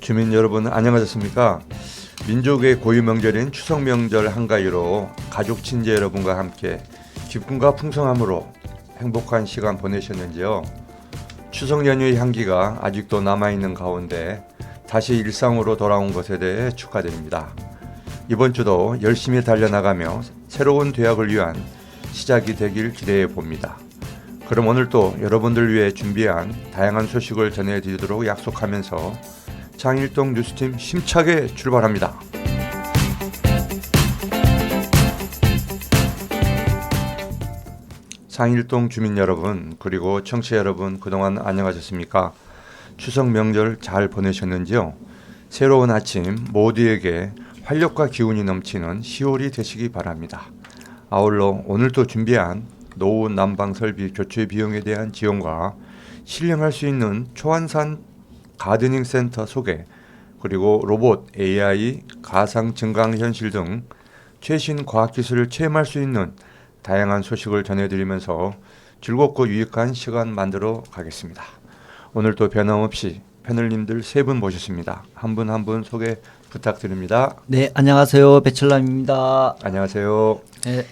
주민 여러분 안녕하셨습니까? 민족의 고유 명절인 추석 명절 한가위로 가족 친지 여러분과 함께 기쁨과 풍성함으로 행복한 시간 보내셨는지요? 추석 연휴의 향기가 아직도 남아 있는 가운데 다시 일상으로 돌아온 것에 대해 축하드립니다. 이번 주도 열심히 달려나가며 새로운 대학을 위한 시작이 되길 기대해 봅니다. 그럼 오늘도 여러분들 위해 준비한 다양한 소식을 전해드리도록 약속하면서 장일동 뉴스팀 힘차게 출발합니다. 장일동 주민 여러분 그리고 청취자 여러분 그동안 안녕하셨습니까? 추석 명절 잘 보내셨는지요? 새로운 아침 모두에게 활력과 기운이 넘치는 10월이 되시기 바랍니다. 아울러 오늘도 준비한 노후 난방 설비 교체 비용에 대한 지원과 신령할 수 있는 초안산 가드닝 센터 소개 그리고 로봇, AI, 가상 증강 현실 등 최신 과학 기술을 체험할 수 있는 다양한 소식을 전해드리면서 즐겁고 유익한 시간 만들어 가겠습니다. 오늘도 변함없이 패널님들 세 분 모셨습니다. 한 분 한 분 소개 부탁드립니다. 네, 안녕하세요. 배철남입니다. 안녕하세요. 네,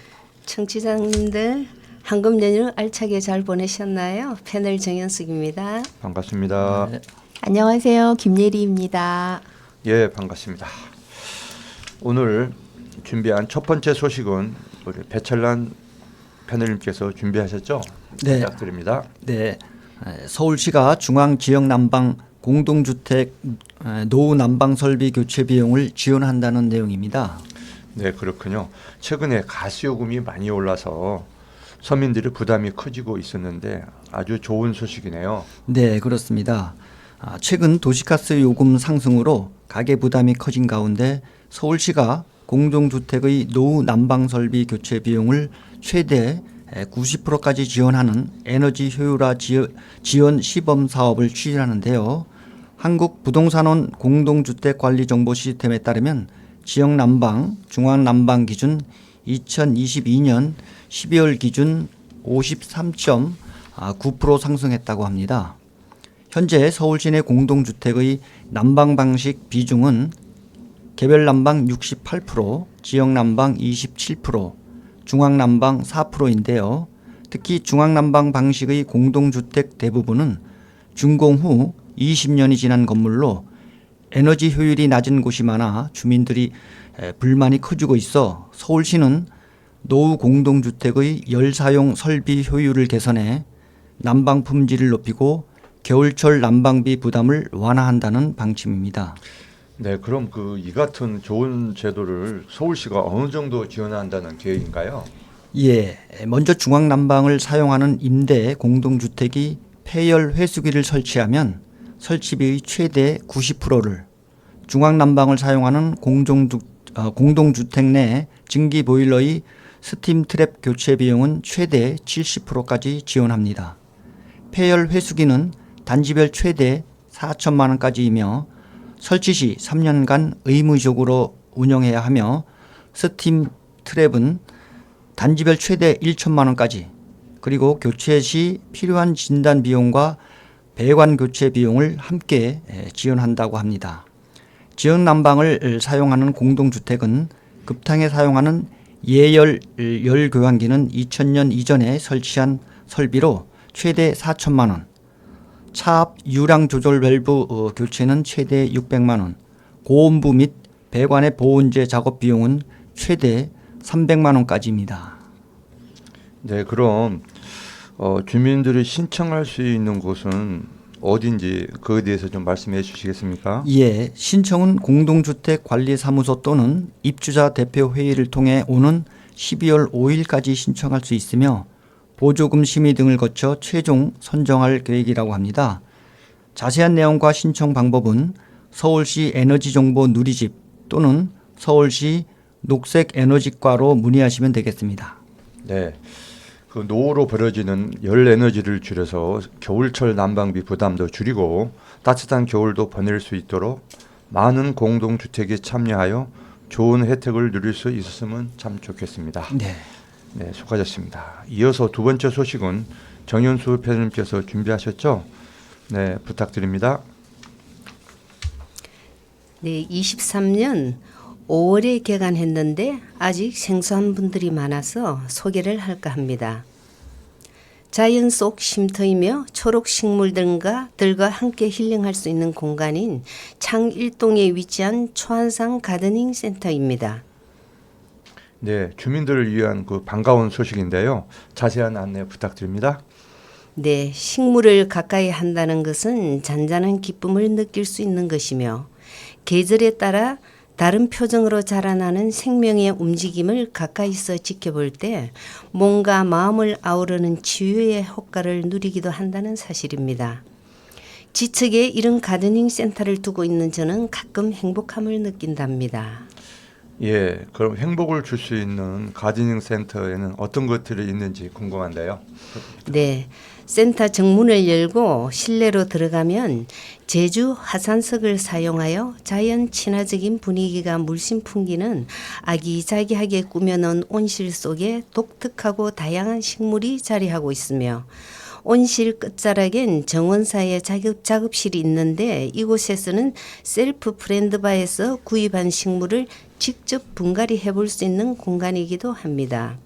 청취자님들 한금 연휴 알차게 잘 보내셨나요? 패널 정현숙입니다. 반갑습니다. 네. 안녕하세요. 김예리입니다. 예, 반갑습니다. 오늘 준비한 첫 번째 소식은 우리 배철란 패널님께서 준비하셨죠? 네. 부탁드립니다. 네. 에, 서울시가 중앙 지역 난방 공동주택 에, 노후 난방 설비 교체 비용을 지원한다는 내용입니다. 네, 그렇군요. 최근에 가스 요금이 많이 올라서 서민들의 부담이 커지고 있었는데 아주 좋은 소식이네요. 네, 그렇습니다. 아, 최근 도시가스 요금 상승으로 가계 부담이 커진 가운데 서울시가 공동주택의 노후 난방 설비 교체 비용을 최대 90%까지 지원하는 에너지 효율화 지원 시범 사업을 추진하는데요. 한국 부동산원 공동주택 관리 정보 시스템에 따르면 지역 난방, 중앙 난방 기준 2022년 12월 기준 53.9% 상승했다고 합니다. 현재 서울 시내 공동주택의 난방 방식 비중은 개별 난방 68%, 지역 난방 27%, 중앙 난방 4%인데요. 특히 중앙 난방 방식의 공동주택 대부분은 준공 후 20년이 지난 건물로 에너지 효율이 낮은 곳이 많아 주민들이 에, 불만이 커지고 있어 서울시는 노후 공동주택의 열 사용 설비 효율을 개선해 난방 품질을 높이고 겨울철 난방비 부담을 완화한다는 방침입니다. 네, 그럼 그 이 같은 좋은 제도를 서울시가 어느 정도 지원한다는 계획인가요? 예, 먼저 중앙 난방을 사용하는 임대 공동주택이 폐열 회수기를 설치하면 설치비의 최대 90%를 중앙 난방을 사용하는 공동주, 어, 공동주택 내 증기 보일러의 스팀 트랩 교체 비용은 최대 70%까지 지원합니다. 폐열 회수기는 단지별 최대 4천만 원까지이며 설치 시 3년간 의무적으로 운영해야 하며 스팀 트랩은 단지별 최대 1천만 원까지 그리고 교체 시 필요한 진단 비용과 배관 교체 비용을 함께 에, 지원한다고 합니다. 지역 난방을 사용하는 공동주택은 급탕에 사용하는 예열 열 교환기는 2000년 이전에 설치한 설비로 최대 4천만 원, 차압 유량 조절 밸브 어, 교체는 최대 600만 원, 고온부 및 배관의 보온제 작업 비용은 최대 300만 원까지입니다. 네, 그럼 어, 주민들이 신청할 수 있는 곳은 어딘지 그에 대해서 좀 말씀해 주시겠습니까? 예, 신청은 공동주택 관리사무소 또는 입주자 대표 회의를 통해 오는 12월 5일까지 신청할 수 있으며 보조금 심의 등을 거쳐 최종 선정할 계획이라고 합니다. 자세한 내용과 신청 방법은 서울시 에너지정보 누리집 또는 서울시 녹색에너지과로 문의하시면 되겠습니다. 네. 그 노후로 벌어지는 열 에너지를 줄여서 겨울철 난방비 부담도 줄이고 따뜻한 겨울도 보낼 수 있도록 많은 공동주택에 참여하여 좋은 혜택을 누릴 수 있었으면 참 좋겠습니다. 네. 네, 수고하셨습니다. 이어서 두 번째 소식은 정현수 패널님께서 준비하셨죠? 네, 부탁드립니다. 네, 23년 5월에 개관했는데 아직 생소한 분들이 많아서 소개를 할까 합니다. 자연 속 쉼터이며 초록 식물들과 들과 함께 힐링할 수 있는 공간인 창일동에 위치한 초안상 가드닝 센터입니다. 네, 주민들을 위한 그 반가운 소식인데요. 자세한 안내 부탁드립니다. 네, 식물을 가까이 한다는 것은 잔잔한 기쁨을 느낄 수 있는 것이며 계절에 따라 다른 표정으로 자라나는 생명의 움직임을 가까이서 지켜볼 때 몸과 마음을 아우르는 치유의 효과를 누리기도 한다는 사실입니다. 지척에 이런 가드닝 센터를 두고 있는 저는 가끔 행복함을 느낀답니다. 예, 그럼 행복을 줄 수 있는 가드닝 센터에는 어떤 것들이 있는지 궁금한데요. 네. 센터 정문을 열고 실내로 들어가면 제주 화산석을 사용하여 자연 친화적인 분위기가 물씬 풍기는 아기자기하게 꾸며놓은 온실 속에 독특하고 다양한 식물이 자리하고 있으며 온실 끝자락엔 정원사의 작업, 작업실이 있는데 이곳에서는 셀프 프렌드바에서 구입한 식물을 직접 분갈이 해볼 수 있는 공간이기도 합니다.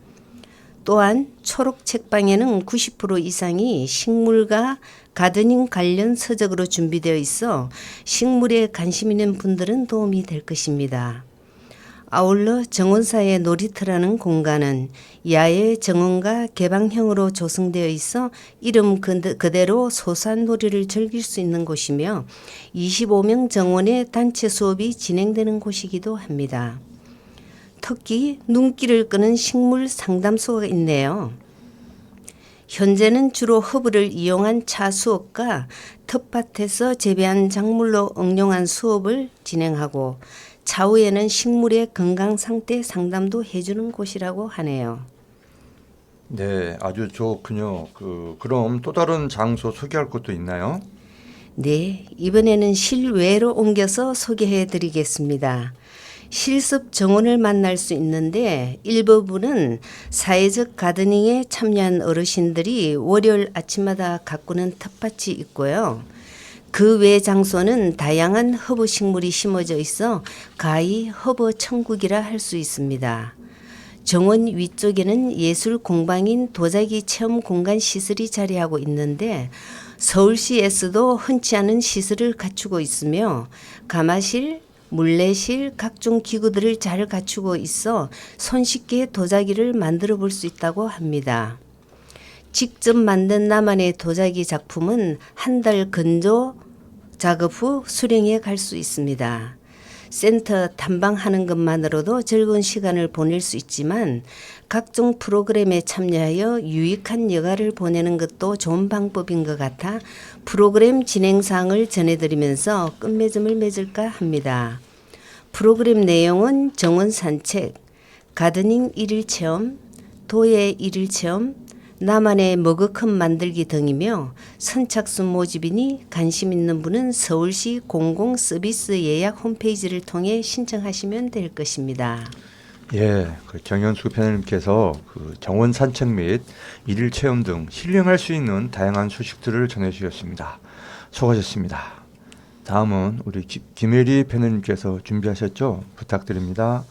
또한 초록 책방에는 90% 이상이 식물과 가드닝 관련 서적으로 준비되어 있어 식물에 관심 있는 분들은 도움이 될 것입니다. 아울러 정원사의 놀이터라는 공간은 야외 정원과 개방형으로 조성되어 있어 이름 그대- 그대로 소소한 놀이를 즐길 수 있는 곳이며 25명 정원의 단체 수업이 진행되는 곳이기도 합니다. 특히 눈길을 끄는 식물 상담소가 있네요. 현재는 주로 허브를 이용한 차 수업과 텃밭에서 재배한 작물로 응용한 수업을 진행하고 차후에는 식물의 건강 상태 상담도 해주는 곳이라고 하네요. 네, 아주 좋군요. 그 그럼 또 다른 장소 소개할 것도 있나요? 네, 이번에는 실외로 옮겨서 소개해 드리겠습니다. 실습 정원을 만날 수 있는데 일부분은 사회적 가드닝에 참여한 어르신들이 월요일 아침마다 가꾸는 텃밭이 있고요. 그 외 장소는 다양한 허브 식물이 심어져 있어 가히 허브 천국이라 할 수 있습니다. 정원 위쪽에는 예술 공방인 도자기 체험 공간 시설이 자리하고 있는데 서울시에서도 흔치 않은 시설을 갖추고 있으며 가마실, 물레실 각종 기구들을 잘 갖추고 있어 손쉽게 도자기를 만들어 볼 수 있다고 합니다. 직접 만든 나만의 도자기 작품은 한 달 근조 작업 후 수령해 갈 수 있습니다. 센터 탐방하는 것만으로도 즐거운 시간을 보낼 수 있지만 각종 프로그램에 참여하여 유익한 여가를 보내는 것도 좋은 방법인 것 같아 프로그램 진행 사항을 전해드리면서 끝맺음을 맺을까 합니다. 프로그램 내용은 정원 산책, 가드닝 일일 체험, 도예 일일 체험, 나만의 머그컵 만들기 등이며 선착순 모집이니 관심 있는 분은 서울시 공공 서비스 예약 홈페이지를 통해 신청하시면 될 것입니다. 예, 그 정현수 패널님께서 그 정원 산책 및 일일 체험 등 힐링할 수 있는 다양한 소식들을 전해주셨습니다. 수고하셨습니다. 다음은 우리 기- 김혜리 패널님께서 준비하셨죠? 부탁드립니다.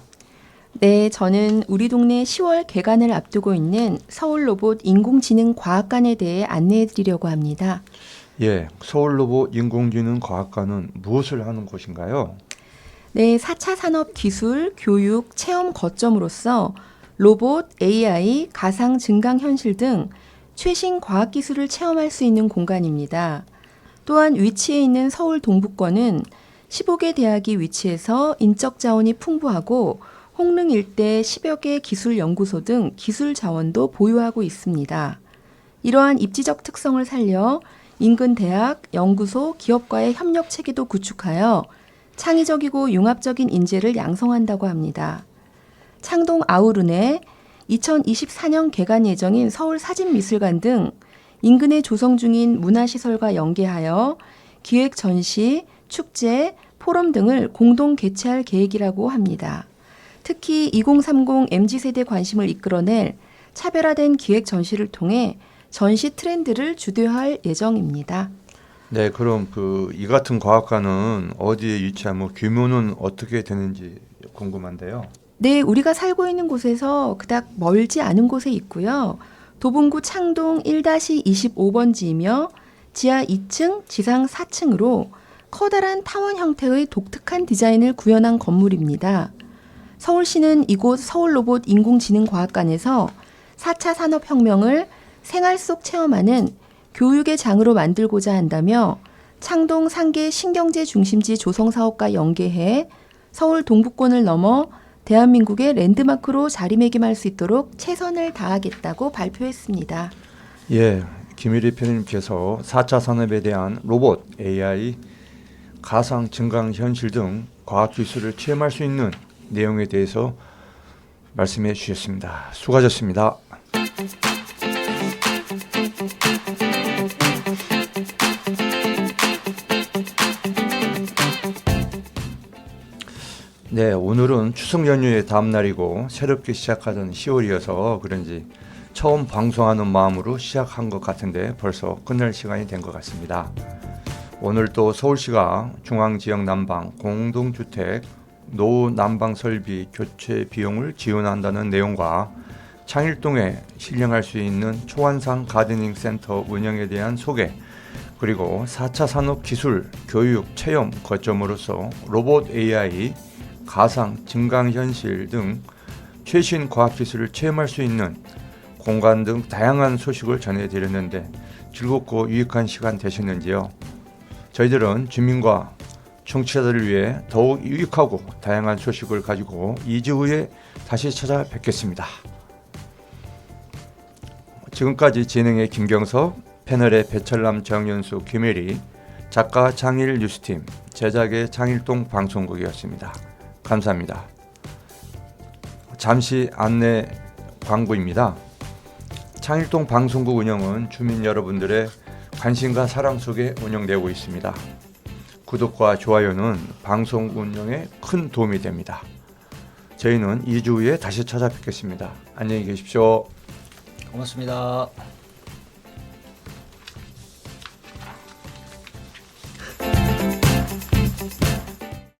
네, 저는 우리 동네 10월 개관을 앞두고 있는 서울 로봇 인공지능 과학관에 대해 안내해 드리려고 합니다. 예, 서울 로봇 인공지능 과학관은 무엇을 하는 곳인가요? 네, 4차 산업 기술, 교육, 체험 거점으로서 로봇, AI, 가상 증강 현실 등 최신 과학 기술을 체험할 수 있는 공간입니다. 또한 위치해 있는 서울 동북권은 15개 대학이 위치해서 인적 자원이 풍부하고 홍릉 일대 10여 개 기술 연구소 등 기술 자원도 보유하고 있습니다. 이러한 입지적 특성을 살려 인근 대학, 연구소, 기업과의 협력 체계도 구축하여 창의적이고 융합적인 인재를 양성한다고 합니다. 창동 아우른에 2024년 개관 예정인 서울 사진미술관 등 인근에 조성 중인 문화시설과 연계하여 기획 전시, 축제, 포럼 등을 공동 개최할 계획이라고 합니다. 특히 2030 MZ세대 관심을 이끌어낼 차별화된 기획 전시를 통해 전시 트렌드를 주도할 예정입니다. 네, 그럼 그 이 같은 과학관은 어디에 위치하고 규모는 어떻게 되는지 궁금한데요. 네, 우리가 살고 있는 곳에서 그닥 멀지 않은 곳에 있고요. 도봉구 창동 1-25번지이며 지하 2층, 지상 4층으로 커다란 타원 형태의 독특한 디자인을 구현한 건물입니다. 서울시는 이곳 서울로봇 인공지능과학관에서 4차 산업혁명을 생활 속 체험하는 교육의 장으로 만들고자 한다며 창동 상계 신경제 중심지 조성 사업과 연계해 서울 동북권을 넘어 대한민국의 랜드마크로 자리매김할 수 있도록 최선을 다하겠다고 발표했습니다. 예, 김일희 편님께서 4차 산업에 대한 로봇, AI, 가상 증강 현실 등 과학 기술을 체험할 수 있는 내용에 대해서 말씀해 주셨습니다. 수고하셨습니다. 네, 오늘은 추석 연휴의 다음 날이고 새롭게 시작하던 10월이어서 그런지 처음 방송하는 마음으로 시작한 것 같은데 벌써 끝날 시간이 된 것 같습니다. 오늘 또 서울시가 중앙지역 난방 공동주택 노후 난방 설비 교체 비용을 지원한다는 내용과 창일동에 신령할 수 있는 초안상 가드닝 센터 운영에 대한 소개 그리고 4차 산업 기술 교육 체험 거점으로서 로봇 AI 가상 증강현실 등 최신 과학 기술을 체험할 수 있는 공간 등 다양한 소식을 전해드렸는데 즐겁고 유익한 시간 되셨는지요? 저희들은 주민과 청취자들을 위해 더욱 유익하고 다양한 소식을 가지고 2주 후에 다시 찾아뵙겠습니다. 지금까지 진행의 김경석, 패널의 배철남, 정연수, 김혜리, 작가 장일 뉴스팀, 제작의 장일동 방송국이었습니다. 감사합니다. 잠시 안내 광고입니다. 창일동 방송국 운영은 주민 여러분들의 관심과 사랑 속에 운영되고 있습니다. 구독과 좋아요는 방송 운영에 큰 도움이 됩니다. 저희는 2주 후에 다시 찾아뵙겠습니다. 안녕히 계십시오. 고맙습니다.